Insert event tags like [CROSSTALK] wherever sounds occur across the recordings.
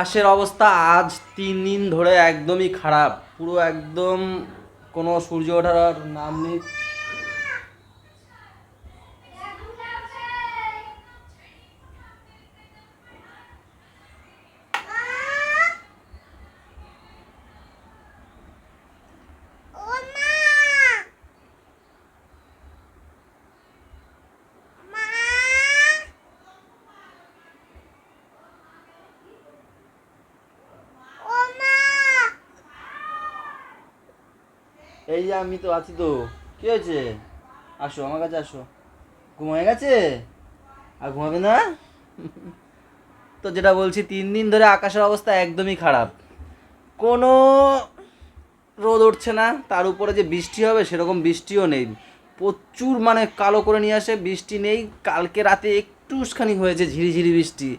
আকাশের অবস্থা আজ তিন দিন ধরে একদমই খারাপ। পুরো একদম কোনো সূর্য ওঠার নাম নেই। এই যে আমি তো আছি তো। কি হয়েছে? আসো, আমার কাছে আসো। ঘুম হয়ে গেছে? আর ঘুমাবে না? তো যেটা বলছি, তিন দিন ধরে আকাশের অবস্থা একদমই খারাপ। কোনো রোদ উঠছে না, তার উপরে যে বৃষ্টি হবে সেরকম বৃষ্টিও নেই। প্রচুর মানে কালো করে নিয়ে আসে, বৃষ্টি নেই। কালকে রাতে একটুখানি হয়েছে ঝিরিঝিরি বৃষ্টি।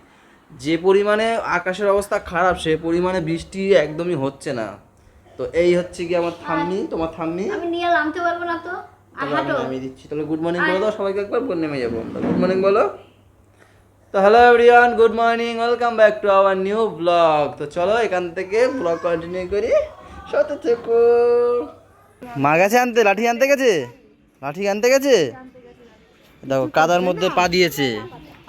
যে পরিমাণে আকাশের অবস্থা খারাপ, সে পরিমাণে বৃষ্টি একদমই হচ্ছে না। তো এই হচ্ছে কি আমার থাম্মি তোমার থাম্মি আমি নিয়ে নামতে পারব না তো। আমি নামিয়ে দিচ্ছি। তাহলে গুড মর্নিং বলো দাও সবাইকে একবার পর নেমে যাব আমরা। গুড মর্নিং বলো। তো hello everyone good morning welcome back to our new vlog তো চলো এখান থেকে ব্লগ কন্টিনিউ করি। সাথে থেকো। মা গেছে আনতে? লাঠি আনতে গেছে? লাঠি আনতে গেছে? দেখো কাদার মধ্যে পা দিয়েছে।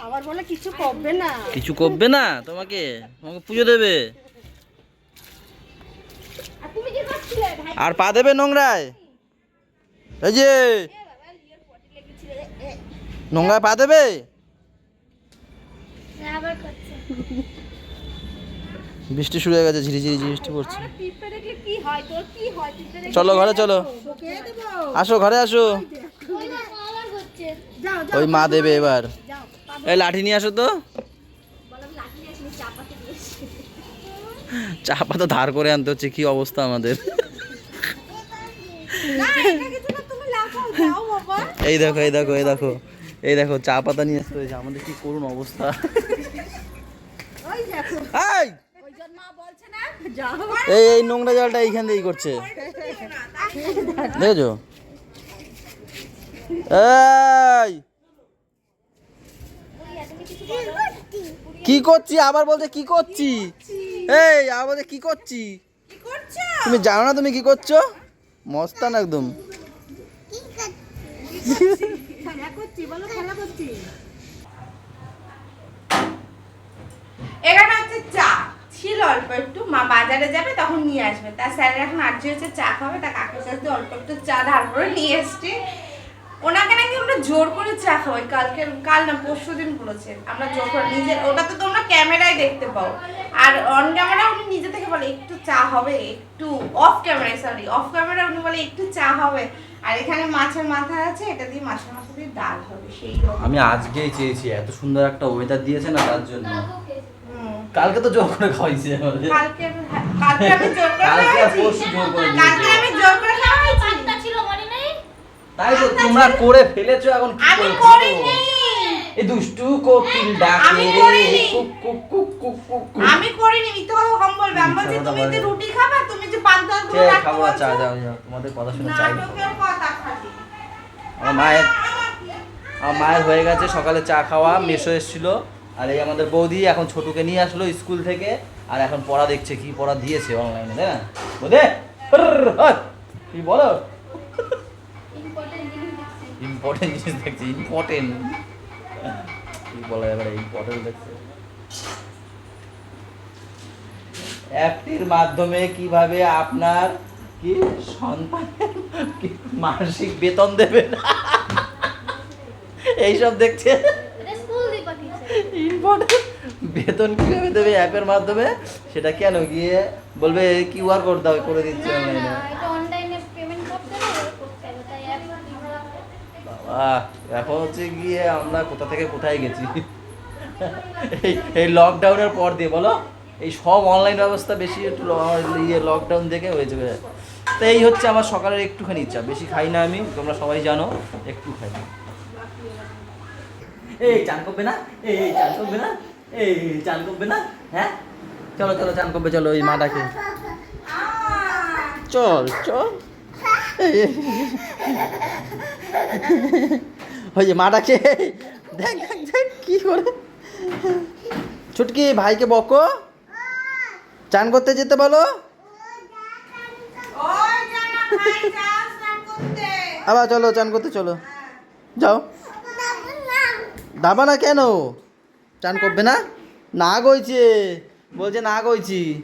আবার বলে কিছু করবে না। কিছু করবে না তোমাকে? তোমাকে পুজো দেবে আর তুমি কি করছিলে ভাই আর পা দেবে নোংরায়? এই যে। নোংরায় পা দেবে? বৃষ্টি শুরু হয়ে গেছে, ঝিরিঝিরি বৃষ্টি পড়ছে। চলো ঘরে, চলো। আসো, ঘরে আসো। ওই মা দেবে এবার। এই লাঠি নিয়ে আসো তো। চা পাতা ধার করে আনতে হচ্ছে কি অবস্থা আমাদের? এই দেখো এই দেখো এই দেখো এই দেখো চা পাতা নিয়ে আসতে হয়েছে আমাদের কি করুন অবস্থা? এই! এই নোংরা জলটা এইখান দিয়েই করছে। দেখেছ? এই! কি করছি? আবার বলতে কি করছি? এই বলছে কি করছি? তুমি জানো না তুমি কি করছ? মস্তান একদম। এখানে হচ্ছে চা। ছিল অল্প একটু মা বাজারে যাবে তখন নিয়ে আসবে। তার স্যারের এখন আর্জি হচ্ছে চা খাবে তা কাছে অল্প একটু চা ধার করে নিয়ে এসছি। ওনাকে নাকি আমরা জোর করে চা খাওয়াই। কালকে কাল না পরশু দিন বলেছেন। আমরা জোর করে নিজের ওটা তো তোমরা ক্যামেরায় দেখতে পাও। আর অন ক্যামেরা উনি নিজে থেকে বলে একটু চা হবে একটু অফ ক্যামেরায় সরি অফ ক্যামেরা উনি বলে একটু চা হবে। আর এখানে মাছের মাথা আছে এটা দিয়ে মাছের মাথা দিয়ে ডাল হবে সেই আমি আজকেই চেয়েছি এত সুন্দর একটা ওয়েদার দিয়েছে না তার জন্য। কালকে তো জোর করে খাওয়াইছে কালকে হ্যাঁ, কালকে আমি জোর করে কালকে খাওয়াইছি। পরশু জোর করে কালকে আমি জোর করে খাওয়াইছি পান্তা ছিল মনে নেই তাই তো তোমরা করে ফেলেছো এখন কি আমি করব? করিনি। এই দুষ্টু কোকিল ডাকে আমি রে। কুক কুক কুক কুক কুক। আমি করিনি মিথ্যে কথা কম বলবে। আমি বলছি তুমি যে রুটি খাবে তুমি যে পান্তা চে, গুলো রাখতে খাব? চা বলছো দাও যাও, তোমাদের কথা শুনে চাই। নাটকের কথা খালি আমার মায়ের আমার মায়ের হয়ে গেছে সকালে চা খাওয়া মেশো এসেছিল। আর এই আমাদের বৌদি এখন ছোটুকে নিয়ে আসলো স্কুল থেকে। আর এখন পড়া দেখছে কি পড়া দিয়েছে অনলাইনে তাই না? বোধে কি বলো? ইম্পর্টেন্ট জিনিস দেখছে ইম্পর্টেন্ট কি বলা যাবে ইম্পর্টেন্ট দেখছে। অ্যাপটির মাধ্যমে কীভাবে আপনার কি সন্তানের মাসিক বেতন দেবেন এইসব দেখছে। ইম্পর্টেন্ট বেতন কীভাবে দেবে অ্যাপের মাধ্যমে? সেটা কেন গিয়ে বলবে কিউআর কোড দাও করে দিচ্ছে অনলাইনে পেমেন্ট করতে হবে এবার করতে হবে তাই অ্যাপ বাবা এখন হচ্ছে গিয়ে আমরা কোথা থেকে কোথায় গেছি? এই লকডাউনের পর দিয়ে, বলো? এই সব অনলাইন ব্যবস্থা বেশি একটু ইয়ে লকডাউন থেকে হয়েছে তো এই হচ্ছে আমার সকালের একটুখানি ইচ্ছা। বেশি খাই না আমি, তোমরা সবাই জানো, একটু খাই। এই, চান করবে না? এই চান করবে না? এই চান করবে না? হ্যাঁ? চলো চলো, চান করবে, চলো, এই মাটাকে। চল চল। ওই যে মাটাকে দেখ দেখ দেখ, কি করে? ছুটকি, ভাইকে বকো। চান করতে যেতে বলো। আবার চলো, চান করতে চলো। যাও। দাবা না কেন? চান করবে না? না গইছে। বলছে না গইছি।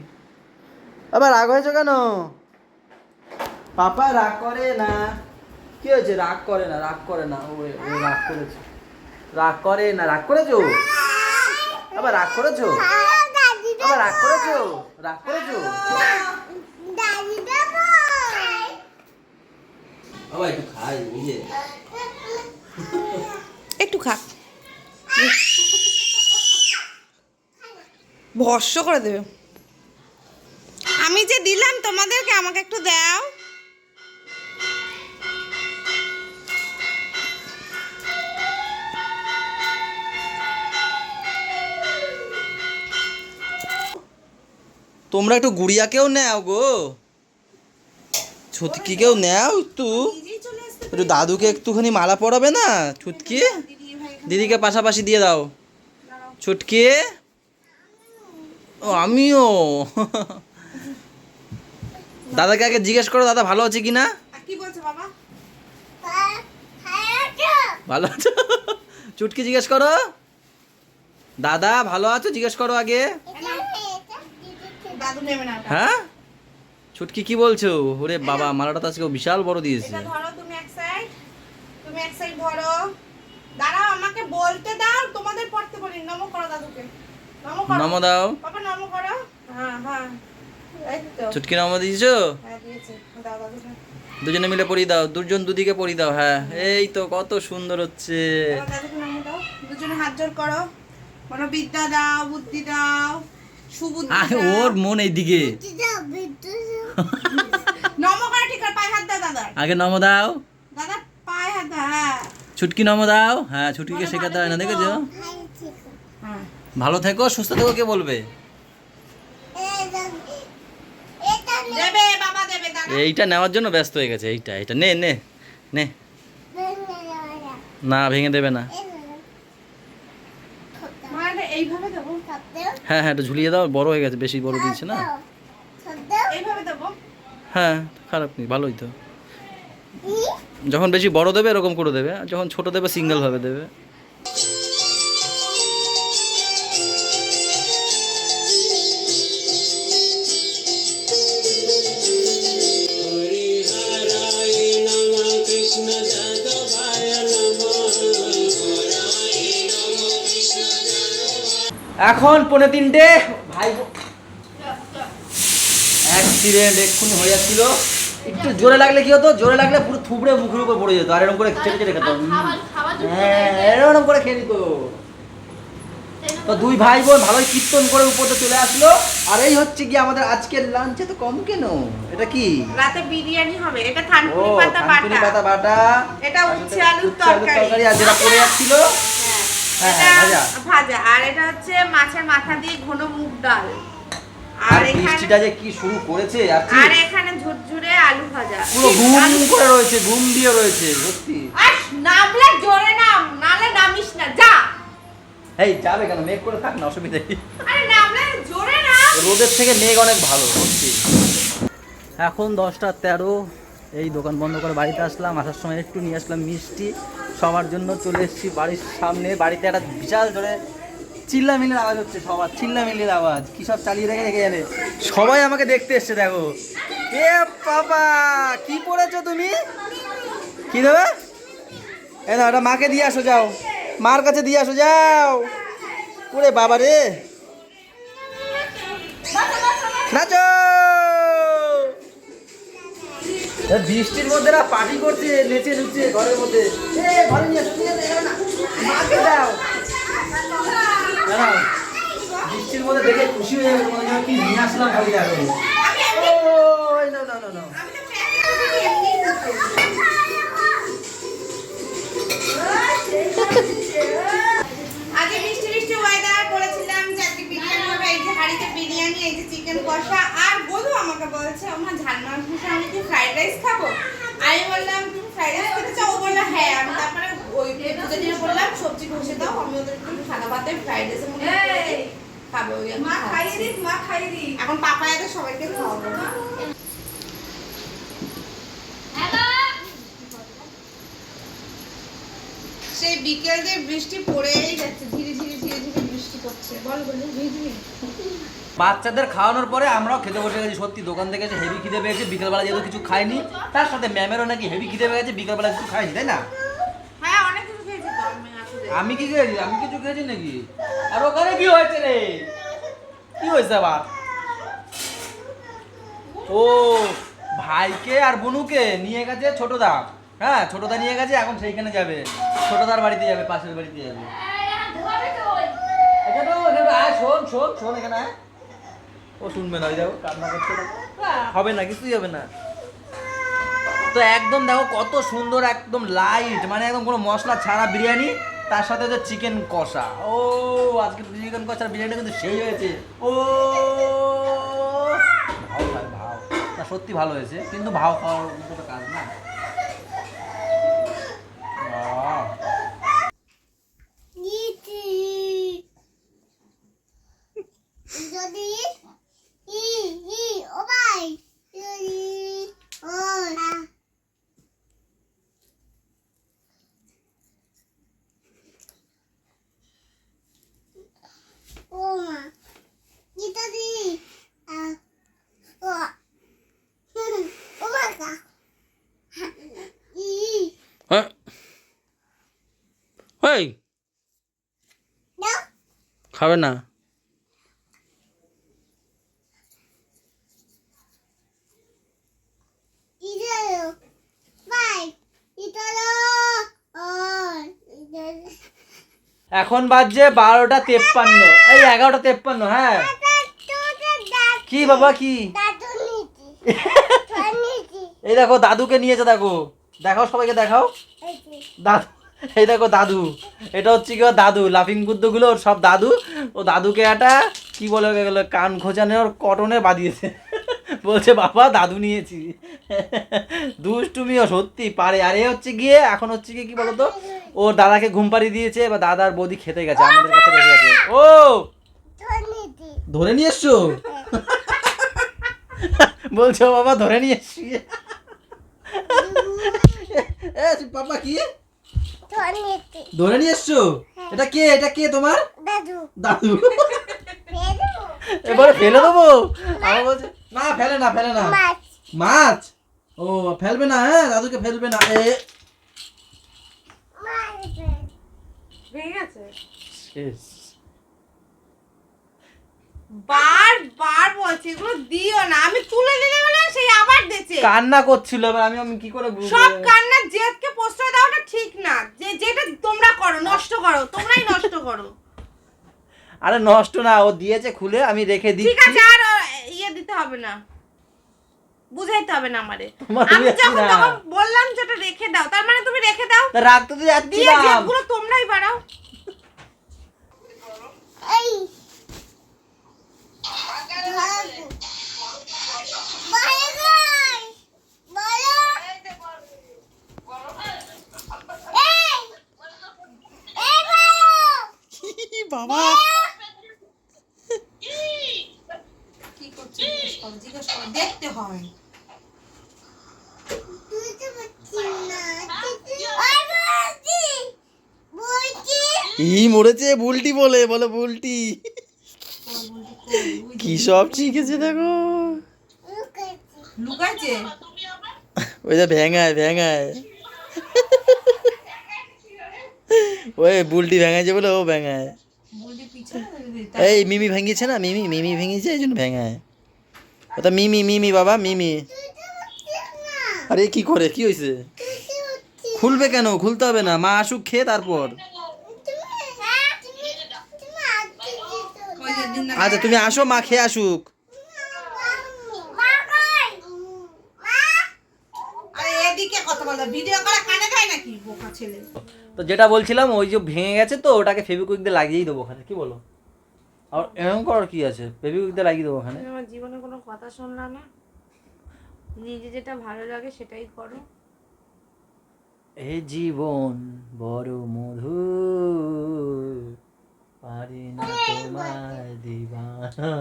আবার রাগ হয়েছে কেন? পাপা রাগ করে না। কি হয়েছে? রাগ করে না রাগ করে না। ও ও রাগ করেছে। রাগ করে না রাগ করেছ? আবার রাগ করেছ? আবার রাগ করেছ? রাগ করেছ? বাবা একটু খাই একটু খা। ভস্য করে দেবে। আমি যে দিলাম তোমাদেরকে আমাকে একটু দাও। তোমরা একটু গুড়িয়াকেও নেও গো। ছুতকিকেও নেও একটু। একটু দাদুকে একটুখানি মালা পরাবে না ছুটকি দিদিকে পাশাপাশি দিয়ে দাও। ছুটকি ও, আমিও। দাদাকে আগে জিজ্ঞেস করো, দাদা ভালো আছে কি না ভালো আছো? চুটকি জিজ্ঞেস করো। দাদা ভালো আছো? জিজ্ঞেস করো আগে। হ্যাঁ? ছুটকি কি বলছো? ওরে বাবা মালাটা তো আজকে বিশাল বড় দিয়েছে। এটা ধরো তুমি এক সাইড তুমি এক সাইড ধরো। দাঁড়াও আমাকে বলতে দাও তোমাদের পড়তে বলি। নমো করো দাদুকে। নমো করো। নম দাও। বাবা নমো করো। হ্যাঁ হ্যাঁ। ছুটকি নম দিয়েছ? হ্যাঁ দিয়েছে। দাও দাদুকে। দুজনে মিলে পরিয়ে দাও দুজন দুদিকে পরিয়ে দাও হ্যাঁ। এই তো কত সুন্দর হচ্ছে। দুজনে হাত জোর করো। বলো বিদ্যা দাও বুদ্ধি দাও। দাও ওর মন এইদিকে। [LAUGHS] নমো করে ঠিক আছে পায়ে হাত দাও দাদা। আগে নম দাও। হ্যাঁ। ছুটকি নম দাও। হ্যাঁ ছুটকিকে শেখাতে হয় না দেখেছ? হ্যাঁ ভালো থেকো সুস্থ থেকো কে বলবে? দেবে বাবা দেবে দাদা। এইটা নেওয়ার জন্য ব্যস্ত হয়ে গেছে এইটা এইটা। নে নে নে। না ভেঙে দেবে না মানে এইভাবে দেবো হ্যাঁ হ্যাঁ একটু ঝুলিয়ে দাও বড় হয়ে গেছে বেশি বড় দিয়েছে না। হ্যাঁ খারাপ নেই ভালোই তো। যখন বেশি বড় দেবে এরকম করে দেবে আর যখন ছোট দেবে সিঙ্গেল ভাবে দেবে। এখন পৌনে তিনটে। ভাই অ্যাক্সিডেন্ট এক্ষুনি হয়ে যাচ্ছিল। একটু জোরে লাগলে কি হতো? জোরে লাগলে পুরো থুবড়ে মুখের উপর পড়ে যেত আর এরকম করে চেটে চেটে খেত খাবার খাবার জন্য হ্যাঁ এরকম করে খেয়ে নিত। তো দুই ভাই বোন ভালোই কীর্তন করে উপরে চলে আসলো। আর এই হচ্ছে কি আমাদের আজকের লাঞ্চে তো কম কেন? এটা কি? রাতে বিরিয়ানি হবে। এটা থানকুনি পাতা বাটা। পাতা বাটা। এটা উচ্ছে আলুর তরকারি। আর যেটা পড়ে যাচ্ছিল। হ্যাঁ, ভাজা। ভাজা। আর এটা হচ্ছে মাছের মাথা দিয়ে ঘন মুগ ডাল। আর আর বৃষ্টিটা যে কি শুরু করেছে আর এখানে ঝুরঝুরে আলু ভাজা। পুরো ঘুম করে রয়েছে ঘুম দিয়ে রয়েছে সত্যি। আর নামলে জোরে নাম নালে নামিস না যা। এই যাবে কেন? মেঘ করে থাক না অসুবিধা নেই। আরে নামলে জোরে নাম। রোদের থেকে মেঘ অনেক ভালো সত্যি। এখন দশটা তেরো এই দোকান বন্ধ করে বাড়িতে আসলাম আসার সময় একটু নিয়ে আসলাম মিষ্টি। সবার জন্য চলে এসেছি বাড়ির সামনে। বাড়িতে একটা বিশাল জোরে চিল্লামিল্লির আওয়াজ হচ্ছে সবার। চিল্লামিল্লির আওয়াজ। কি সব চালিয়ে রেখে রেখে জানে সবাই আমাকে দেখতে এসছে, দেখো। এ বাবা, কি পড়েছো তুমি? কি দেবে? এ না ওটা মাকে দিয়ে আসো, যাও। মার কাছে দিয়ে আসো, যাও। ওরে বাবা রে। নাচো! বৃষ্টির মধ্যে না পার্টি করছে, নেচে নুচে ঘরের মধ্যে। ঘরে বৃষ্টির মধ্যে দেখে খুশি হয়ে যাবে হয় কি নিয়ে আসলাম খালি দেখো না না না না মিষ্টি মিষ্টি ওয়েদার করেছিলাম যে আজকে বিরিয়ানি হবে এই যে হাঁড়িতে বিরিয়ানি এই যে চিকেন কষা আর বধু আমাকে বলছে আমার ঝাল মাছ মিশে আমি কি ফ্রাইড রাইস খাব? আমি বললাম তুমি ফ্রাইড রাইস খেতে চাও? ও বলল হ্যাঁ আমি তারপরে ওই দুজনে বললাম সবজি ঘষে দাও আমি ওদের একটু সাদা ভাতে ফ্রাইড করে দিই। খাবে মা খাইয়ে। দিস মা খাইয়ে দিস এখন পাপায়াকে সবাইকে খাওয়াবো। সেই বিকেল দিয়ে বৃষ্টি পড়েই যাচ্ছে ধীরে ধীরে ধীরে ধীরে বৃষ্টি পড়ছে। বল বলে ভিজবি বাচ্চাদের খাওয়ানোর পরে আমরাও খেতে বসে গেছি। সত্যি দোকান থেকে এসে হেভি খিদে পেয়েছে। বিকেলবেলা যেহেতু কিছু খাইনি তার সাথে ম্যামেরও নাকি হেভি খিদে পেয়েছে। বিকেলবেলা কিছু খাইনি তাই না? হ্যাঁ আমি কি খেয়েছি? আমি কিছু খেয়েছি নাকি? আর ওখানে কি হয়েছে রে? কি হয়েছে আবার? ও ভাইকে আর বনুকে নিয়ে গেছে ছোট ছোটদা। হ্যাঁ ছোটদা নিয়ে গেছে এখন সেইখানে যাবে। ছোটদার বাড়িতে যাবে পাশের বাড়িতে যাবে। আয় শোন শোন শোন এখানে আয়। ও শুনবে না কান্না করছে হবে না কিছুই হবে না। তো একদম দেখো কত সুন্দর একদম লাইট মানে একদম কোনো মশলা ছাড়া বিরিয়ানি তার সাথে হচ্ছে চিকেন কষা। ও আজকে চিকেন কষার বিরিয়ানি কিন্তু সেই হয়েছে। ও ভাও ভাও সত্যি ভালো হয়েছে কিন্তু ভাও খাওয়ার কাজ না আহ। যদি ই ই ও ভাই যদি ও ও মা এটা দি আ ও ও বাবা ই হ্যাঁ এই দাও খাবে না? এখন বাজছে বারোটা তেপ্পান্ন। এই এগারোটা তেপ্পান্ন হ্যাঁ। কি বাবা, কি? এই দেখো, দাদুকে নিয়েছে, দেখো। দেখাও সবাইকে, দেখাও। দাদু, এই দেখো, দাদু। এটা হচ্ছে কি দাদু। লাফিং বুদ্ধগুলো সব দাদু। ও দাদুকে একটা, কি বলে গেলো, কান খোঁজানোর কটনে বাঁধিয়েছে [LAUGHS] বলছে, বাবা, দাদু নিয়েছি। [LAUGHS] দুষ্টুমিও সত্যি পারে। আর এ হচ্ছে গিয়ে, এখন হচ্ছে গিয়ে কি বলতো ওর দাদাকে ঘুম পাড়ি দিয়েছে বা দাদার বৌদি খেতে গেছে, আমাদের কাছে রেখে গেছে। ও! ধরে নিয়ে এসছো? [LAUGHS] বলছো বাবা, ধরে নিয়ে এসছি। বাবা কি? ধরে নিয়ে এসছো? এটা কে? এটা কে তোমার? দাদু। দাদু। এবারে ফেলে দেবো? বলছে না ফেলে না ফেলে না। মাছ। ও ফেলবে না হ্যাঁ দাদুকে ফেলবে না। এ। বার বার বলছি এগুলো দিও না। আমি তুলে দিলে বলে সেই আবার কান্না করছিল এবার আমি আমি কি করে বুঝব? সব কান্নার জেদকে প্রশ্রয় দেওয়াটা ঠিক না। যে যেটা তোমরা করো নষ্ট করো তোমরাই নষ্ট করো। আরে নষ্ট না ও দিয়েছে খুলে আমি রেখে ঠিক আছে আর ইয়ে দিতে হবে না। বুঝাইতে হবে না আমারে। আমি যখন। তখন বললাম যেটা রেখে দাও তার মানে তুমি রেখে দাও। তা রাখতে তো দিয়ে যাচ্ছিলাম। জেদগুলো তোমরাই বাড়াও। এই ধরো বড় গাই বড় এই এই বড় বাবা। কি করছিস? জিজ্ঞেস করো দেখতে হয়। ই মরেছে বুলটি বলে বলে বুলটি। কি সব? শিখেছে দেখো। লুকাইছে। ওই যে ভেঙায় ভেঙায়। ওই বুলটি ভেঙাইছে বলে ও ভেঙায়। এই মিমি ভেঙেছে না? মিমি মিমি ভেঙেছে এই জন্য ভেঙায়। ওটা মিমি মিমি বাবা মিমি। আরে কি করে? কি হয়েছে খুলবে কেন? খুলতে হবে না। মা আসুক খেয়ে তারপর ওই যে দিন না- আচ্ছা তুমি আসো মা খেয়ে আসুক। আরে এদিকে কথা বলো ভিডিও করে কানে দেয় নাকি বোকা ছেলে? তো যেটা বলছিলাম ওই যে ভেঙে গেছে তো ওটাকে ফেভিকুইক দিয়ে লাগিয়েই দেবো ওখানে কি বলো? আর এরকম করার কি আছে? ফেভিকুইক দিয়ে লাগিয়ে দেবো ওখানে। আমার জীবনে কোনো কথা শুনলাম না? নিজে যেটা ভালো লাগে সেটাই করো। এ জীবন বড় মধু পারি না তোমায় দিবানা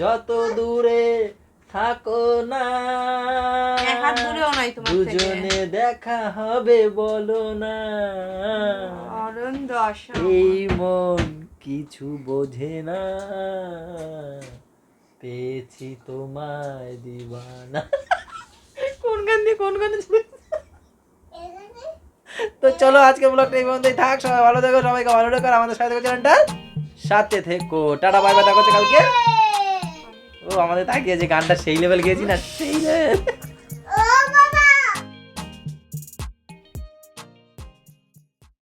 যত দূরে থাকো না এক হাত দূরেও নয় তোমার থেকে। দুজনে দেখা হবে বলো না। অরুণ দশা এই মন কিছু বোঝে না পেয়েছি তোমায় দিবানা। কোন গান দিয়ে কোন গানে তো চলো আজকে ব্লগটা এই পর্যন্তই থাক, সবাই ভালো থেকো, সবাইকে ভালো রেখো আমাদের সাথে থেকো চ্যানেলটা সাথে থেকো। টাটা, বাই বাই, দেখা কালকে। ও, আমাদের তাকিয়ে যে গানটা সেই লেভেল গিয়েছি না, সেই লেভেল